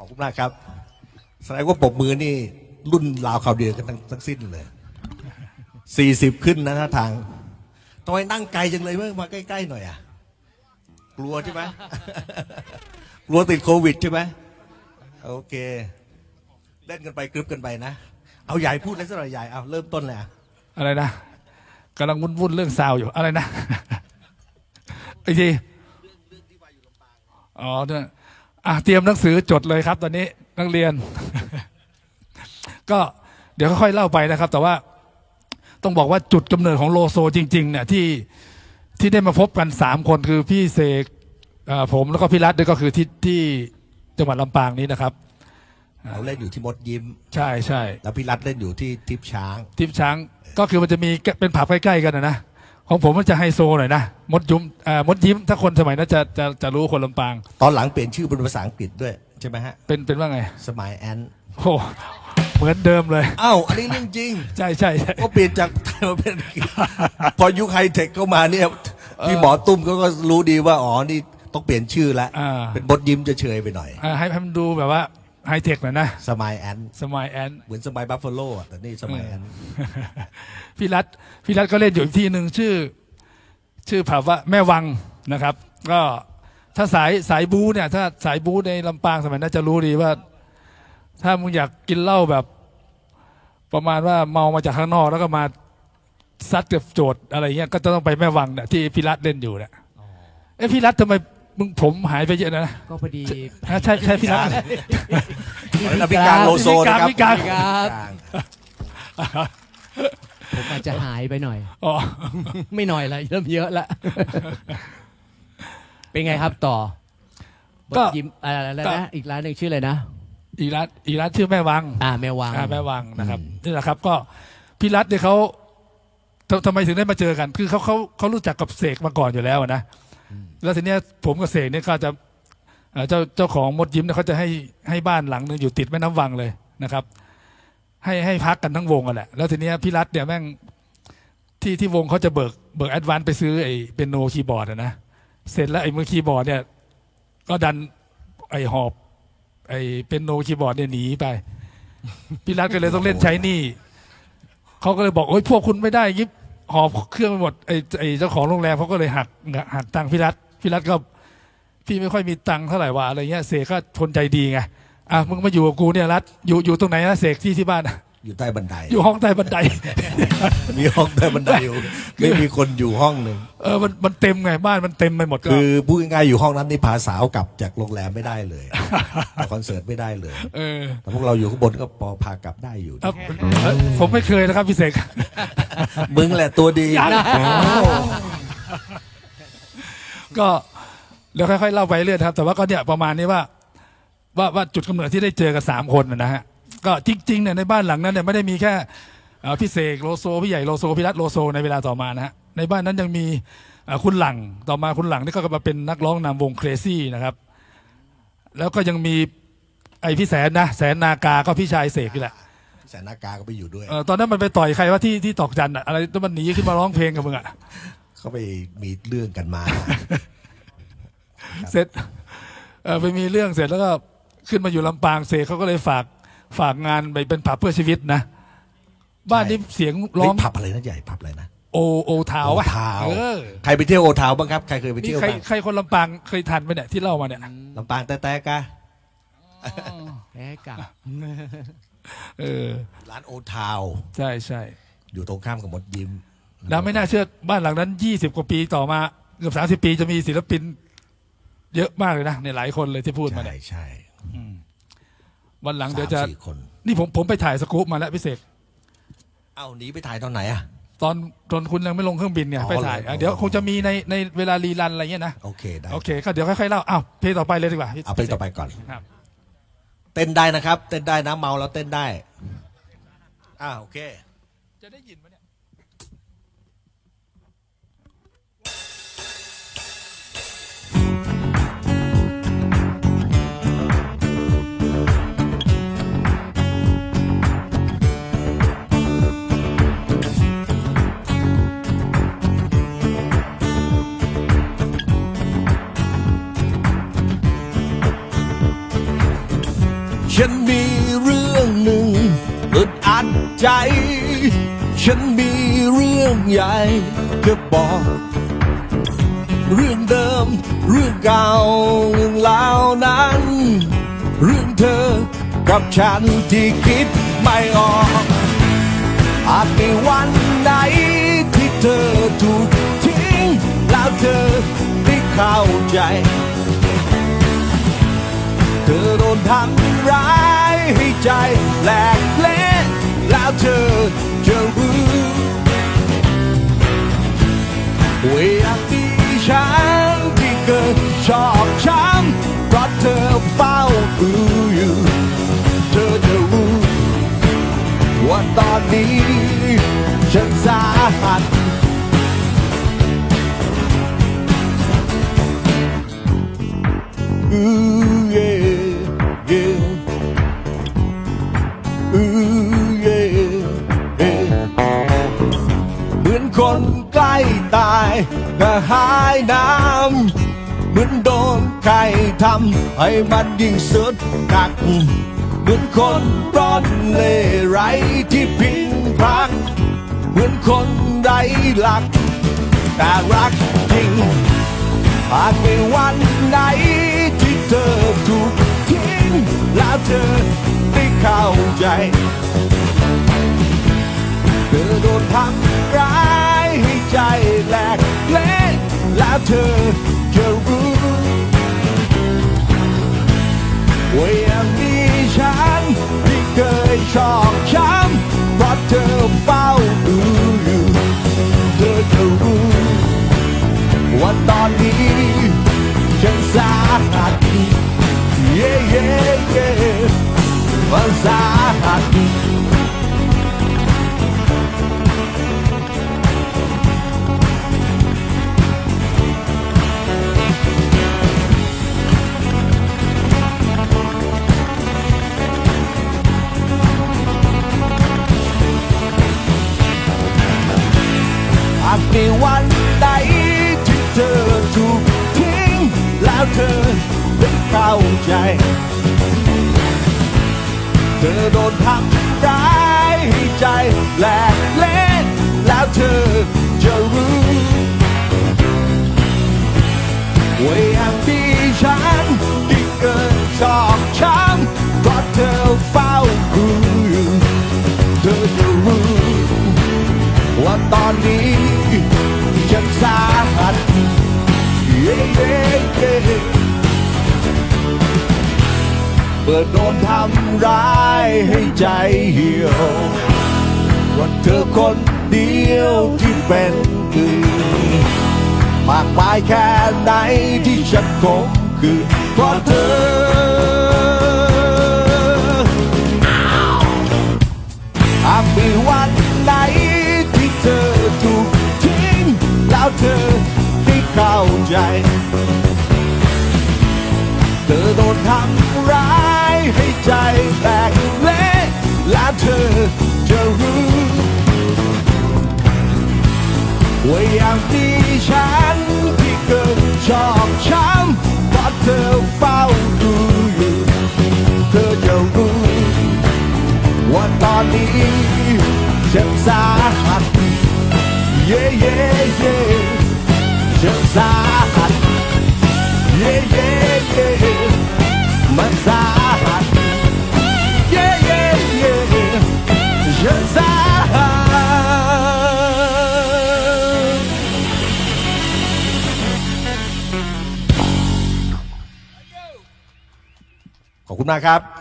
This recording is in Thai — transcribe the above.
ขอบคุณมากครับแสดงว่าปรบมือนี่รุ่นราวข่าวเดียวกันทั้งทั้งสิ้นเลยสี่สิบขึ้นนะท่าทางทำไมนั่งไกลจังเลยเมื่อมาใกล้ๆหน่อยอะ กลัวใช่ไหมกลัวติดโควิดใช่ไหมโอเค เล่นกันไปกรึบกันไปนะ เอาใหญ่พูดเลยสักหน่อยใหญ่เอาเริ่มต้นเลยอะอะไรนะกำลังวุ่นวุ่นๆเรื่องซาวอยู่อะไรนะอีกทีอ๋อเนี่ย อะเตรียมหนังสือจดเลยครับ ตอนนี้นักเรียน ก็เดี๋ยวค่อยๆเล่าไปนะครับ แต่ว่าต้องบอกว่าจุดกำเนิดของโลโซจริง ๆ เนี่ยที่ที่ได้มาพบกันสามคนคือพี่เสกเอ่อผมแล้วก็พี่รัตด้วยก็คือที่ที่จังหวัดลำปางนี้นะครับเราเล่นอยู่ที่มดยิ้ม ใช่ใช่แล้วพี่รัฐเล่นอยู่ที่ทิพย์ช้าง ทิพย์ช้างก็คือมันจะมีเป็นผับใกล้ๆกันนะนะ ของผมมันจะไฮโซหน่อยนะมดยุ้มเอ่อมดยิ้ม ถ้าคนสมัยนั้นจะจะจะรู้คนลำปาง ตอนหลังเปลี่ยนชื่อเป็นภาษาอังกฤษด้วย ใช่ไหมฮะ เป็นเป็นว่าไงสมัยแอนโอ้เหมือนเดิมเลย อ้าวอันนี้เรื่องจริง ใช่ใช่ใช่ก็เปลี่ยนจากไทยมาเป็นอังกฤษพอยุคไฮเทคเข้ามาเนี่ยพี่หมอตุ้มเขาก็รู้ดีว่าอ๋อนี่ต้องเปลี่ยนชื่อแล้วอ่าเป็นบดยิ้มจะเฉยไปหน่อย อ่าให้ให้มันดูแบบว่า ไฮเทคหน่อยนะ สมัยแอนสมัยแอนเหมือนสมัยบัฟฟาโลอะแต่นี่สมัยแอนพี่รัฐพี่รัฐก็เล่นอยู่อีกที่หนึ่งชื่อ ชื่อผับว่าแม่วังนะครับ ก็ถ้าสายสายบูเนี่ยถ้าสายบูในลำปางสมัยนั้นจะรู้ดีว่า ถ้ามึงอยากกินเหล้าแบบ ประมาณว่าเมามาจากข้างนอกแล้วก็มาซัดกับโจทย์อะไรเงี้ยก็จะต้องไปแม่วังเนี่ยที่พี่รัฐเล่นอยู่เนี่ยเอ้พี่รัฐทำไม มึงผมหายไปเยอะนะ ก็พอดีฮะใช่ใช่พี่รัฐตอนนั้นพิการโลโซนะครับพิการพิการพิการผมอาจจะหายไปหน่อยอ๋อไม่หน่อยละเริ่มเยอะละ เป็นไงครับต่อก็บทยิ้มอะไรแล้วก็นะอีกร้านหนึ่งชื่ออะไรนะ อีกร้านอีกร้านชื่อแม่วัง อ่าแมววังอ่าแม่วังนะครับนี่แหละครับ ก็พี่รัฐเนี่ยเขาทำทำไมถึงได้มาเจอกัน คือเขาเขาเขารู้จักกับเสกมาก่อนอยู่แล้วอะนะ แล้วทีเนี้ยผมกับเสกเนี่ยก็จะเจ้าเจ้าของมดยิ้มเนี่ยเขาจะให้ให้บ้านหลังหนึงอยู่ติดแม่น้ำวังเลยนะครับ ให้ให้พักกันทั้งวงกันแหละแล้วทีเนี้ยพี่รัฐเนี่ยแม่งที่ที่วงเขาจะเบิกเบิกแอดวานไปซื้อไอ้เป็นโนคีย์บอร์ดนะเสร็จแล้วไอ้มือคีย์บอร์ดเนี่ยก็ดันไอ้หอบ ไอ้เป็นโนคีย์บอร์ดเนี่ยหนีไปพี่รัฐก็เลยต้องเล่นใช้หนี่เขาก็เลยบอกโอ้ยพวกคุณไม่ได้ยิบ หอบเครื่องไปหมดไอ้ไอ้เจ้าของโรงแรมเขาก็เลยหักหักตังค์พี่รัฐพี่รัฐก็พี่ไม่ค่อยมีตังค์เท่าไหร่วะอะไรเงี้ยเสกก็ทนใจดีไงอะมึงมาอยู่กับกูเนี่ยรัฐอยู่อยู่ตรงไหนนะเสกที่ที่บ้าน อะอยู่ใต้บันได อยู่ห้องใต้บันได มีห้องใต้บันไดอยู่ไม่มีคนอยู่ห้องหนึ่งเออมันมันเต็มไงบ้านมันเต็มไปหมดก็คือพูดง่ายๆอยู่ห้องนั้นนี่พาสาวกลับจากโรงแรมไม่ได้เลยไปคอนเสิร์ตไม่ได้เลยเออแต่พวกเราอยู่ข้างบนก็พอพากลับได้อยู่เอ้าเอ้ยผมไม่เคยนะครับพี่เสกมึงแหละตัวดีก็เดี๋ยวค่อยๆเล่าไปเรื่อยนะครับ แต่ว่าก็เนี่ยประมาณนี้ว่า ว่าว่าจุดกำเนิดที่ได้เจอกันสามคนนะนะฮะ ก็จริงๆเนี่ยในบ้านหลังนั้นเนี่ยไม่ได้มีแค่เอ่อพี่เสกโลโซพี่ใหญ่โลโซพี่รัตโลโซในเวลาต่อมานะฮะในบ้านนั้นยังมีเอ่อคุณหลังต่อมาคุณหลังนี่ก็มาเป็นนักร้องนำวงเครซี่นะครับ แล้วก็ยังมีไอพี่แสนนะแสนนากาก็พี่ชายเสกนี่แหละแสนนากาก็ไปอยู่ด้วยเอ่อตอนนั้นมันไปต่อยใครว่าที่ที่ตอกจันอะอะไรแล้วมันหนีขึ้นมาร้องเพลงกับมึงอะเขาไปมีเรื่องกันมา เสร็จเออไปมีเรื่องเสร็จแล้วก็ขึ้นมาอยู่ลำปางเสกเขาก็เลยฝาก ฝากงานไปเป็นผับเพื่อชีวิตนะ บ้านนี้เสียงร้ร้อองงผับอะไรนะใหญ่ผับอะไรนะโอโอทาวโอวะทาวเออใครไปเที่ยวโอทาวบ้างครับใครเคยไปนี่เที่ยวใครบ้างใครคนลำปางเคยทันไหมเนี่ยที่เล่ามาเนี่ยลำปางแต่แต่กะแพ้กลับเออร้านโอทาวใช่ใช่อยู่ตรงข้ามกับมดยิ้มแล้วไม่น่าเชื่อบ้านหลังนั้นยี่สิบกว่าปีต่อมาเกือบสามสิบปีจะมีศิลปิน เยอะมากเลยนะเนี่ยหลายคนเลยที่พูดมาใช่เนี่ยใช่ วันหลังเดี๋ยวจะสามสี่คน นี่ผมผมไปถ่ายสกู๊ปมาแล้วพิเศษเอ้าหนีไปถ่ายตอนไหนอะ ตอนตอนคุณยังไม่ลงเครื่องบินไงอ๋อไปถ่ายเหรออะเดี๋ยวคงจะมีในในเวลารีรันอะไรเงี้ยนะ โอเคได้โอเคก็เดี๋ยวค่อยๆเล่าอ้าวเพลงต่อไปเลยดีกว่าพี่เอาไปต่อไปก่อน ครับ เต้นได้นะครับ เต้นได้นะเมาแล้วเต้นได้อ่าโอเค จะได้ยินไหม ใจ ฉันมีเรื่องใหญ่จะบอก เรื่องเดิม เรื่องเก่าเรื่องราวนั้น เรื่องเธอกับฉันที่คิดไม่ออก อาจมีวันไหนที่เธอถูกทิ้ง แล้วเธอได้เข้าใจ เธอโดนทำร้ายให้ใจแหลก เละแล้วเธอจะรู้ว่าอยากมีฉันที่เกิด คนใกล้ตายก็หายน้ำเหมือนโดนใครทำให้มันยิ่งสุดหนัก เหมือนคนร้อนเล่ไรที่พิงพัก เหมือนคนไร้หลัก แต่รักจริงหากในวันไหนที่เธอถูกทิ้งแล้วเธอได้เข้าใจเธอโดนทำร้าย ใจแหลกเละแล้วเธอ ในวันใดที่เธอถูกทิ้ง แล้วเธอได้เข้าใจ เธอโดนทำร้ายใจแหลกเละแล้วเธอจะรู้ว่าอย่างที่ฉันที่เกิดชอบช้ำเพราะเธอเฝ้าดูอยู่เธอจะรู้ว่าตอนนี้ ฉันสาหัสเย่เย่เย่เมื่อโดนทำร้ายให้ใจเหี่ยวว่าเธอคนเดียวที่เป็นคือมากมายแค่ไหนที่ฉันคงคือเพราะเธอ ธอได้เข้าใจ เธอโดนทำร้ายให้ใจแตกเละแล้วเธอจะรู้ว่าอย่างที่ฉันที่เกิดชอบช้ำเพราะเธอเฝ้าดูอยู่ เธอจะรู้ว่าตอนนี้ฉันสา ขอบคุณมากครับ